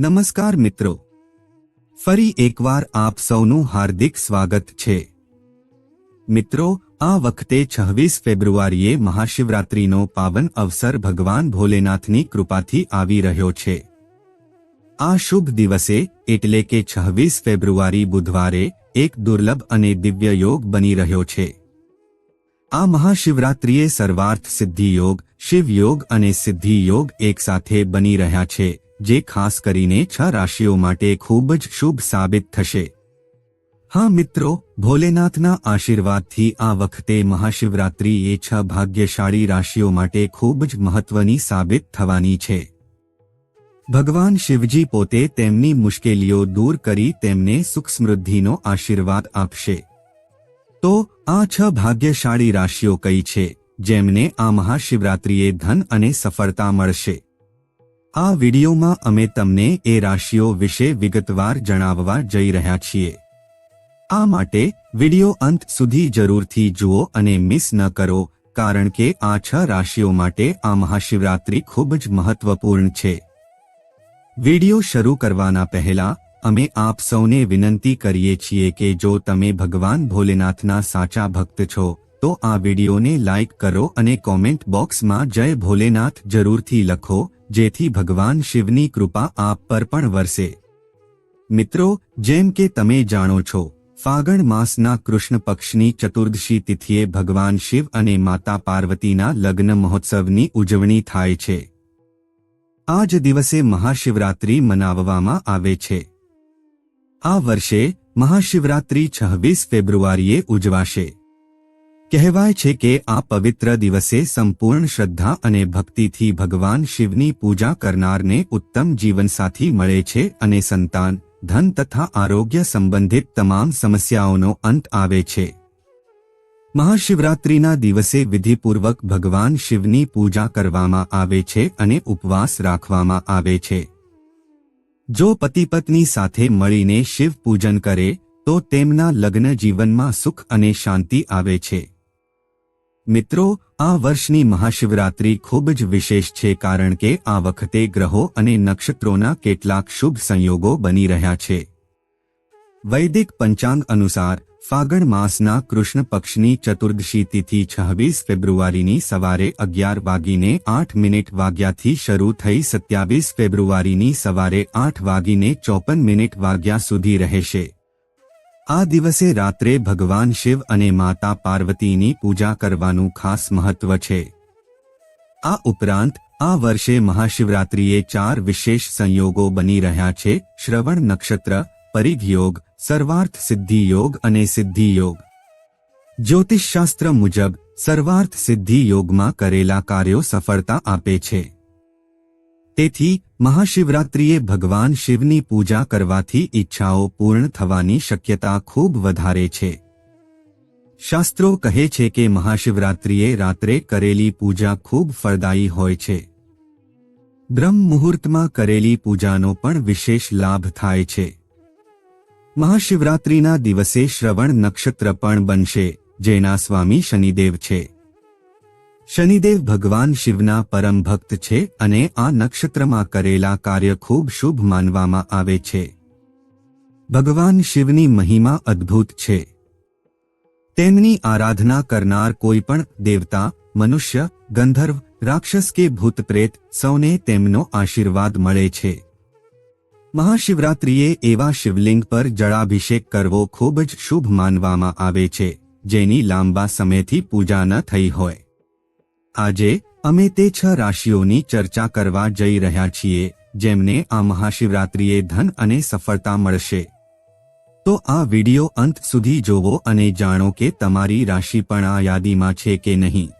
નમસ્કાર મિત્રો. ફરી એકવાર આપ સૌનું હાર્દિક સ્વાગત છે. મિત્રો, આ વખતે છવ્વીસ ફેબ્રુઆરીએ મહાશિવરાત્રિનો પાવન અવસર ભગવાન ભોલેનાથની કૃપાથી આવી રહ્યો છે. આ શુભ દિવસે એટલે કે છવ્વીસ ફેબ્રુઆરી બુધવારે એક દુર્લભ અને દિવ્ય યોગ બની રહ્યો છે. આ મહાશિવરાત્રિએ સર્વાર્થ સિદ્ધિ યોગ શિવ અને સિદ્ધિ યોગ એકસાથે બની રહ્યા છે. જે ખાસ કરીને છ રાશિઓ માટે ખૂબ જ શુભ સાબિત થશે. હા મિત્રો, ભોલેનાથના આશીર્વાદથી આ વખતે મહાશિવરાત્રિ એ છ ભાગ્યશાળી રાશિઓ માટે ખૂબ જ મહત્વની સાબિત થવાની છે. ભગવાન શિવજી પોતે તેમની મુશ્કેલીઓ દૂર કરી તેમને સુખ સમૃદ્ધિનો આશીર્વાદ આપશે. તો આ છ ભાગ્યશાળી રાશિઓ કઈ છે, જેમને આ મહાશિવરાત્રિએ ધન અને સફળતા મળશે? આ વિડીયોમાં અમે તમને એ રાશિઓ વિશે વિગતવાર જણાવવા જઈ રહ્યા છીએ. આ માટે વીડિયો અંત સુધી જરૂરથી જુઓ અને મિસ ન કરો, કારણ કે આ છ રાશિઓ માટે આ મહાશિવરાત્રિ ખૂબ જ મહત્વપૂર્ણ છે. વીડિયો શરૂ કરવાના પહેલા, અમે આપ સૌને વિનંતી કરીએ છીએ કે જો તમે ભગવાન ભોલેનાથના સાચા ભક્ત છો, તો આ વિડીયોને લાઇક કરો અને કોમેન્ટ બોક્સમાં જય ભોલેનાથ જરૂરથી લખો જેથી ભગવાન શિવની કૃપા આપ પર પણ વરસે. મિત્રો, જેમ કે તમે જાણો છો, ફાગણ માસના કૃષ્ણ પક્ષની ચતુર્દશી તિથિએ ભગવાન શિવ અને માતા પાર્વતીના લગ્ન મહોત્સવની ઉજવણી થાય છે. આ જ દિવસે મહાશિવરાત્રિ મનાવવામાં આવે છે. આ વર્ષે મહાશિવરાત્રિ છવ્વીસ ફેબ્રુઆરીએ ઉજવાશે. કહેવાય છે કે આ પવિત્ર દિવસે સંપૂર્ણ શ્રદ્ધા અને ભક્તિથી ભગવાન શિવની પૂજા કરનારને ઉત્તમ જીવનસાથી મળે છે અને સંતાન, ધન તથા આરોગ્ય સંબંધિત તમામ સમસ્યાઓનો અંત આવે છે. મહાશિવરાત્રિના દિવસે વિધિપૂર્વક ભગવાન શિવની પૂજા કરવામાં આવે છે અને ઉપવાસ રાખવામાં આવે છે. જો પતિ પત્ની સાથે મળીને શિવ પૂજન કરે, તો તેમના લગ્ન જીવનમાં સુખ અને શાંતિ આવે છે. મિત્રો, આ વર્ષની મહાશિવરાત્રિ ખૂબ જ વિશેષ છે કારણ કે આ વખતે ગ્રહો અને નક્ષત્રોના કેટલાક શુભ સંયોગો બની રહ્યા છે. વૈદિક પંચાંગ અનુસાર, ફાગણ માસના કૃષ્ણ પક્ષની ચતુર્દશી તિથિ છવ્વીસ ફેબ્રુઆરીની સવારે અગિયાર વાગીને આઠ મિનિટ વાગ્યાથી શરૂ થઈ સત્યાવીસ ફેબ્રુઆરીની સવારે આઠ વાગીને ચોપન મિનિટ વાગ્યા સુધી રહેશે. આ દિવસે રાત્રે ભગવાન શિવ અને માતા પાર્વતીની પૂજા કરવાનું ખાસ મહત્વ છે. આ ઉપરાંત, આ વર્ષે મહાશિવરાત્રિએ ચાર વિશેષ સંયોગો બની રહ્યા છે, શ્રવણ નક્ષત્ર પરિઘ યોગ સર્વાર્થ સિદ્ધિ યોગ અને સિદ્ધિ યોગ જ્યોતિષશાસ્ત્ર મુજબ, સર્વાર્થ સિદ્ધિ યોગમાં કરેલા કાર્યો સફળતા આપે છે. તેથી મહાશિવરાત્રિએ ભગવાન શિવની પૂજા કરવાથી ઈચ્છાઓ પૂર્ણ થવાની શક્યતા ખૂબ વધારે છે. શાસ્ત્રો કહે છે કે મહાશિવરાત્રિએ રાત્રે કરેલી પૂજા ખૂબ ફળદાયી હોય છે. બ્રહ્મ મુહૂર્તમાં કરેલી પૂજાનો પણ વિશેષ લાભ થાય છે. મહાશિવરાત્રિના દિવસે શ્રવણ નક્ષત્ર પણ બનશે, જેના સ્વામી શનિદેવ છે. શનિદેવ ભગવાન શિવના પરમ ભક્ત છે અને આ નક્ષત્રમાં કરેલા કાર્ય ખૂબ શુભ માનવામાં આવે છે. ભગવાન શિવની મહિમા અદ્ભુત છે. તેમની આરાધના કરનાર કોઈ પણ દેવતા, મનુષ્ય, ગંધર્વ, રાક્ષસ કે ભૂત પ્રેત સૌને તેમનો આશીર્વાદ મળે છે. મહાશિવરાત્રિએ એવા શિવલિંગ પર જળાભિષેક કરવો ખૂબ જ શુભ માનવામાં આવે છે, જેની લાંબા સમયથી પૂજા ન થઈ હોય. આજે અમે તે છ રાશિઓની ચર્ચા કરવા જઈ રહ્યા છીએ, જેમને આ મહાશિવરાત્રિએ ધન અને સફળતા મળશે. તો આ વિડિયો અંત સુધી જોવો અને જાણો કે તમારી રાશિ પણ આ યાદીમાં છે કે નહીં.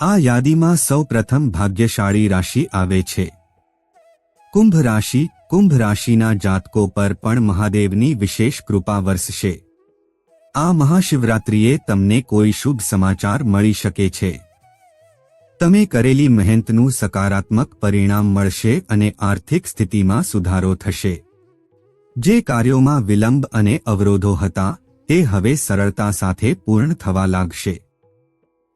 આ યાદીમાં સૌ પ્રથમ ભાગ્યશાળી રાશિ આવે છે. કુંભ રાશિ, કુંભ રાશિના જાતકો પર પણ મહાદેવની વિશેષ કૃપા વરસશે. આ મહાશિવરાત્રિએ તમને કોઈ શુભ સમાચાર મળી શકે છે. તમે કરેલી મહેનતનું સકારાત્મક પરિણામ મળશે અને આર્થિક સ્થિતિમાં સુધારો થશે. જે કાર્યોમાં વિલંબ અને અવરોધો હતા, તે હવે સરળતા સાથે પૂર્ણ થવા લાગશે.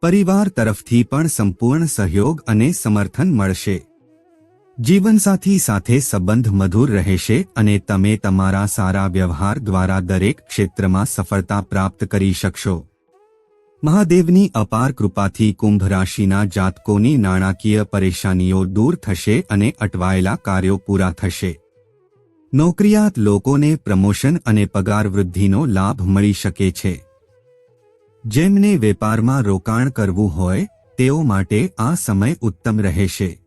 પરિવાર તરફથી પણ સંપૂર્ણ સહયોગ અને સમર્થન મળશે. જીવનસાથી સાથે સંબંધ મધુર રહેશે અને તમે તમારા સારા વ્યવહાર દ્વારા દરેક ક્ષેત્રમાં સફળતા પ્રાપ્ત કરી શકશો. મહાદેવની અપાર કૃપાથી કુંભ રાશિના જાતકોની નાણાકીય પરેશાનીઓ દૂર થશે અને અટવાયેલા કાર્યો પૂરા થશે. નોકરિયાત લોકોને પ્રમોશન અને પગાર વૃદ્ધિનો લાભ મળી શકે છે. જેમને વેપારમાં રોકાણ કરવું હોય, તેઓ માટે આ સમય ઉત્તમ રહેશે.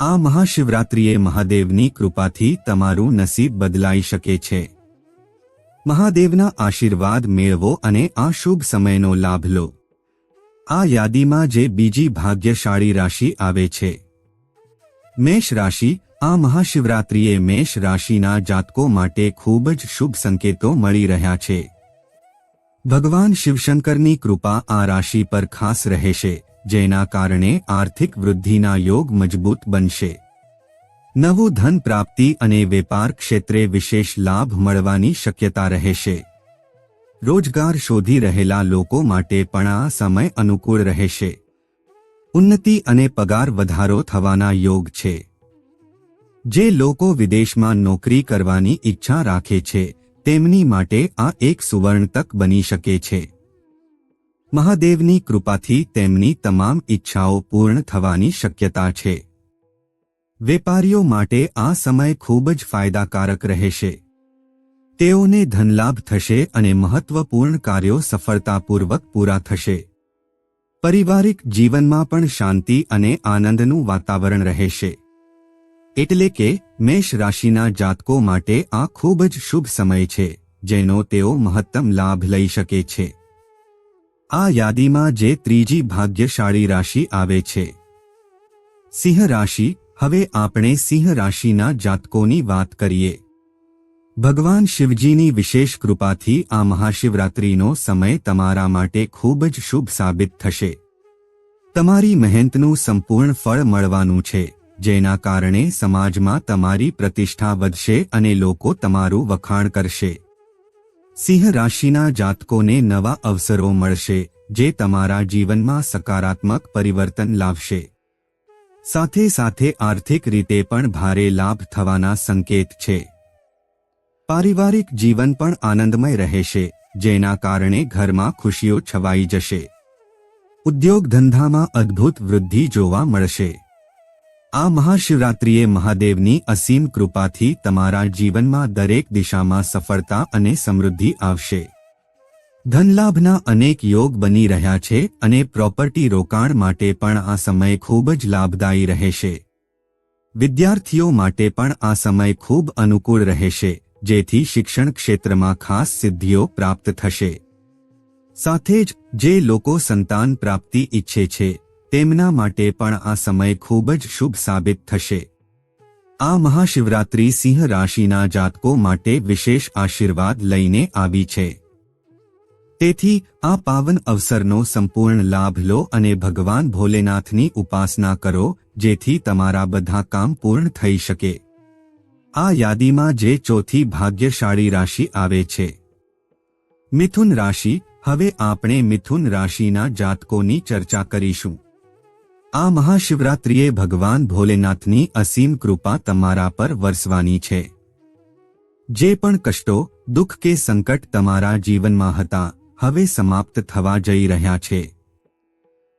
આ મહાશિવરાત્રિએ મહાદેવની કૃપાથી તમારું નસીબ બદલાઈ શકે છે. મહાદેવના આશીર્વાદ મેળવો અને આ શુભ સમયનો લાભ લો. આ યાદીમાં જે બીજી ભાગ્યશાળી રાશિ આવે છે. મેષ રાશિ, આ મહાશિવરાત્રિએ મેષ રાશિના જાતકો માટે ખૂબ જ શુભ સંકેતો મળી રહ્યા છે. ભગવાન શિવશંકરની કૃપા આ રાશિ પર ખાસ રહેશે, જેના કારણે આર્થિક વૃદ્ધિના યોગ મજબૂત બનશે. નવું ધન પ્રાપ્તિ અને વેપાર ક્ષેત્રે વિશેષ લાભ મળવાની શક્યતા રહેશે રોજગાર શોધી રહેલા લોકો માટે પણ આ સમય અનુકૂળ રહેશે ઉન્નતિ અને પગાર વધારો થવાના યોગ છે. જે લોકો વિદેશમાં નોકરી કરવાની ઈચ્છા રાખે છે, તેમની માટે આ એક સુવર્ણ તક બની શકે છે. મહાદેવની કૃપાથી તેમની તમામ ઈચ્છાઓ પૂર્ણ થવાની શક્યતા છે. વેપારીઓ માટે આ સમય ખૂબ જ ફાયદાકારક રહેશે. તેઓને ધનલાભ થશે અને મહત્વપૂર્ણ કાર્યો સફળતાપૂર્વક પૂરા થશે. પારિવારિક જીવનમાં પણ શાંતિ અને આનંદનું વાતાવરણ રહેશે. એટલે કે મેષ રાશિના જાતકો માટે આ ખૂબ જ શુભ સમય છે, જેનો તેઓ મહત્તમ લાભ લઈ શકે છે. આ યાદીમાં જે ત્રીજી ભાગ્યશાળી રાશિ આવે છે. સિંહ રાશિ હવે આપણે સિંહ રાશિના જાતકોની વાત કરીએ. ભગવાન શિવજીની વિશેષ કૃપાથી આ મહાશિવરાત્રિનો સમય તમારા માટે ખૂબ જ શુભ સાબિત થશે. તમારી મહેનતનું સંપૂર્ણ ફળ મળવાનું છે, જેના કારણે સમાજમાં તમારી પ્રતિષ્ઠા વધશે અને લોકો તમારું વખાણ કરશે. સિંહ રાશિના જાતકોને નવા અવસરો મળશે, જે તમારા જીવનમાં સકારાત્મક પરિવર્તન લાવશે. સાથે સાથે આર્થિક રીતે પણ ભારે લાભ થવાના સંકેત છે. પારિવારિક જીવન પણ આનંદમય રહેશે, જેના કારણે ઘરમાં ખુશીઓ છવાઈ જશે. ઉદ્યોગ ધંધામાં અદ્ભુત વૃદ્ધિ જોવા મળશે. આ મહાશિવરાત્રિએ મહાદેવની અસીમ કૃપાથી તમારા જીવનમાં દરેક દિશામાં સફળતા અને સમૃદ્ધિ આવશે. ધનલાભના અનેક યોગ બની રહ્યા છે અને પ્રોપર્ટી રોકાણ માટે પણ આ સમય ખૂબ જ લાભદાયી રહેશે. વિદ્યાર્થીઓ માટે પણ આ સમય ખૂબ અનુકૂળ રહેશે, જેથી શિક્ષણ ક્ષેત્રમાં ખાસ સિદ્ધિઓ પ્રાપ્ત થશે. સાથે જ, જે લોકો સંતાન પ્રાપ્તિ ઈચ્છે છે, તેમના માટે પણ આ સમય ખૂબ જ શુભ સાબિત થશે. આ મહાશિવરાત્રિ સિંહ રાશિના જાતકો માટે વિશેષ આશીર્વાદ લઈને આવી છે. તેથી આ પાવન અવસરનો સંપૂર્ણ લાભ લો અને ભગવાન ભોલેનાથની ઉપાસના કરો, જેથી તમારા બધા કામ પૂર્ણ થઈ શકે. આ યાદીમાં જે ચોથી ભાગ્યશાળી રાશિ આવે છે. મિથુન રાશિ, હવે આપણે મિથુન રાશિના જાતકોની ચર્ચા કરીશું. આ મહાશિવરાત્રિએ ભગવાન ભોલેનાથની અસીમ કૃપા તમારા પર વરસવાની છે. જે પણ કષ્ટો, દુઃખ કે સંકટ તમારા જીવનમાં હતા હવે સમાપ્ત થવા જઈ રહ્યા છે.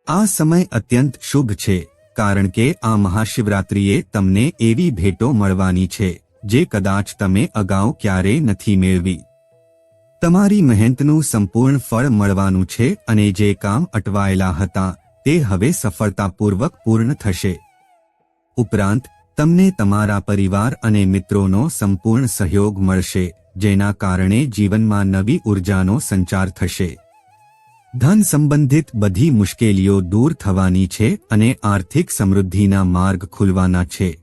આ સમય અત્યંત શુભ છે, કારણ કે આ મહાશિવરાત્રિએ તમને એવી ભેટો મળવાની છે, જે કદાચ તમે અગાઉ ક્યારેય નથી મેળવી. તમારી મહેનતનું સંપૂર્ણ ફળ મળવાનું છે અને જે કામ અટવાયેલા હતા, તે હવે સફળતાપૂર્વક પૂર્ણ થશે. ઉપરાંત, તમને તમારા પરિવાર અને મિત્રોનો સંપૂર્ણ સહયોગ મળશે. જેના કારણે જીવનમાં નવી ઉર્જાનો સંચાર થશે. ધન સંબંધિત બધી મુશ્કેલીઓ દૂર થવાની છે અને આર્થિક સમૃદ્ધિના માર્ગ ખુલવાના છે.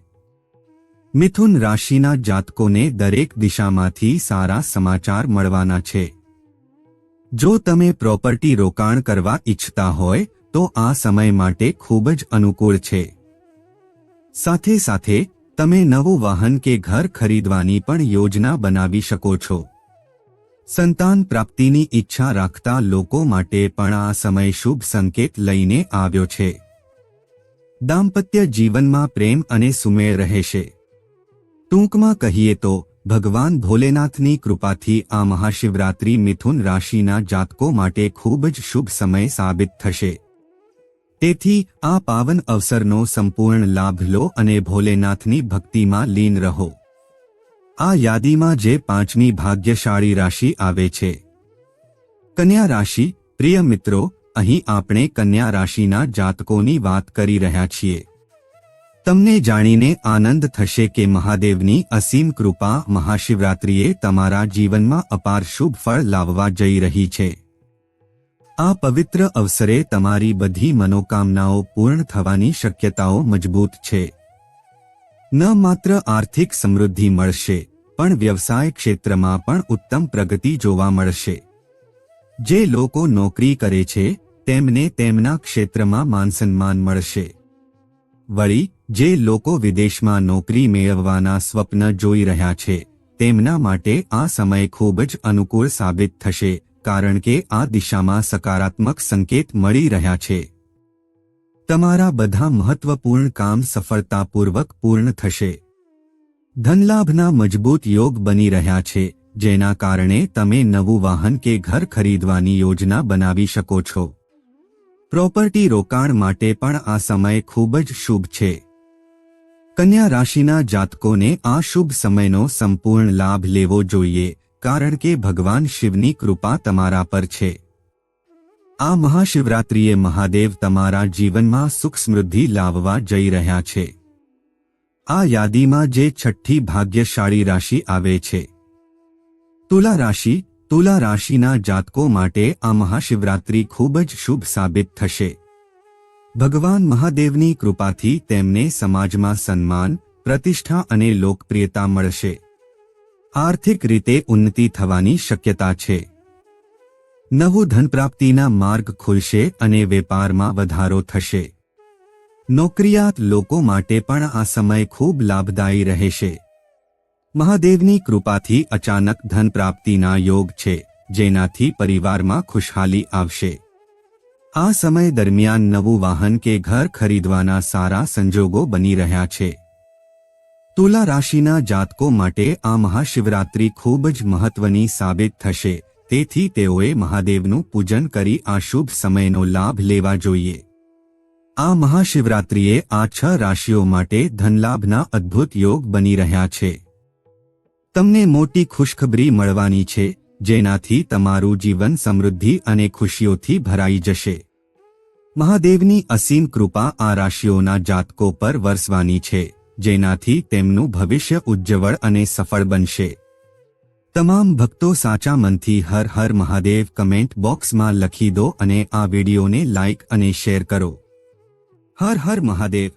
મિથુન રાશિના જાતકોને દરેક દિશામાંથી સારા સમાચાર મળવાના છે. જો તમે પ્રોપર્ટી રોકાણ કરવા ઈચ્છતા હોય, તો આ સમય માટે ખૂબ જ અનુકૂળ છે. સાથે સાથે તમે નવું વાહન કે ઘર ખરીદવાની પણ યોજના બનાવી શકો છો. સંતાન પ્રાપ્તિની ઈચ્છા રાખતા લોકો માટે પણ આ સમય શુભ સંકેત લઈને આવ્યો છે. દાંપત્ય જીવનમાં પ્રેમ અને સુમેળ રહેશે. ટૂંકમાં કહીએ તો, ભગવાન ભોલેનાથની કૃપાથી આ મહાશિવરાત્રિ મિથુન રાશિના જાતકો માટે ખૂબ જ શુભ સમય સાબિત થશે. તેથી આ પાવન અવસરનો સંપૂર્ણ લાભ લો અને ભોલેનાથની ભક્તિમાં લીન રહો. આ યાદીમાં જે પાંચમી ભાગ્યશાળી રાશિ આવે છે. કન્યા રાશિ, પ્રિય મિત્રો, અહીં આપણે કન્યા રાશિના જાતકોની વાત કરી રહ્યા છીએ. તમને જાણીને આનંદ થશે કે મહાદેવની અસીમ કૃપા મહાશિવરાત્રિએ તમારા જીવનમાં અપાર શુભ ફળ લાવવા જઈ રહી છે. આ પવિત્ર અવસરે તમારી બધી મનોકામનાઓ પૂર્ણ થવાની શક્યતાઓ મજબૂત છે. ન માત્ર આર્થિક સમૃદ્ધિ મળશે, પણ વ્યવસાય ક્ષેત્રમાં પણ ઉત્તમ પ્રગતિ જોવા મળશે. જે લોકો નોકરી કરે છે, તેમને તેમના ક્ષેત્રમાં માનસન્માન મળશે. વળી, જે લોકો વિદેશમાં નોકરી મેળવવાના સ્વપ્ન જોઈ રહ્યા છે, તેમના માટે આ સમય ખૂબ જ અનુકૂળ સાબિત થશે. કારણ કે આ દિશામાં સકારાત્મક સંકેત મળી રહ્યા છે. તમારા બધા મહત્વપૂર્ણ કામ સફળતાપૂર્વક પૂર્ણ થશે. ધનલાભના મજબૂત યોગ બની રહ્યા છે, જેના કારણે તમે નવું વાહન કે ઘર ખરીદવાની યોજના બનાવી શકો છો. પ્રોપર્ટી રોકાણ માટે પણ આ સમય ખૂબ જ શુભ છે. કન્યા રાશિના જાતકોને આ શુભ સમયનો સંપૂર્ણ લાભ લેવો જોઈએ કારણ કે ભગવાન શિવની કૃપા તમારા પર છે. આ મહાશિવરાત્રિએ મહાદેવ તમારા જીવનમાં સુખ સમૃદ્ધિ લાવવા જઈ રહ્યા છે. આ યાદીમાં જે છઠ્ઠી ભાગ્યશાળી રાશિ આવે છે. તુલા રાશિ, તુલા રાશિના જાતકો માટે આ મહાશિવરાત્રિ ખૂબ જ શુભ સાબિત થશે. ભગવાન મહાદેવની કૃપાથી તેમને સમાજમાં સન્માન, પ્રતિષ્ઠા અને લોકપ્રિયતા મળશે. આર્થિક રીતે ઉન્નતિ થવાની શક્યતા છે. નવું ધનપ્રાપ્તિના માર્ગ ખુલશે અને વેપારમાં વધારો થશે. નોકરિયાત લોકો માટે પણ આ સમય ખૂબ લાભદાયી રહેશે. મહાદેવની કૃપાથી અચાનક ધન પ્રાપ્તિના યોગ છે, જેનાથી પરિવારમાં ખુશહાલી આવશે. આ સમય દરમિયાન નવું વાહન કે ઘર ખરીદવાના સારા સંજોગો બની રહ્યા છે. તુલા રાશિના જાતકો માટે આ મહાશિવરાત્રિ ખૂબ જ મહત્વની સાબિત થશે. તેથી તેઓએ મહાદેવનું પૂજન કરી આ શુભ સમયનો લાભ લેવા જોઈએ. આ મહાશિવરાત્રિએ આ છ રાશિઓ માટે ધનલાભના અદ્ભુત યોગ બની રહ્યા છે. તમને મોટી ખુશખબરી મળવાની છે, જેનાથી તમારું જીવન સમૃદ્ધિ અને ખુશીઓથી ભરાઈ જશે. મહાદેવની અસીમ કૃપા આ રાશિઓના જાતકો પર વરસવાની છે. જેનાથી તેમનું ભવિષ્ય ઉજ્જવળ અને સફળ બનશે. તમામ ભક્તો સાચા મનથી હર હર મહાદેવ કમેન્ટ બોક્સમાં લખી દો અને આ વિડીયોને લાઇક અને શેર કરો. હર હર મહાદેવ.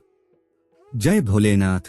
જય ભોલેનાથ.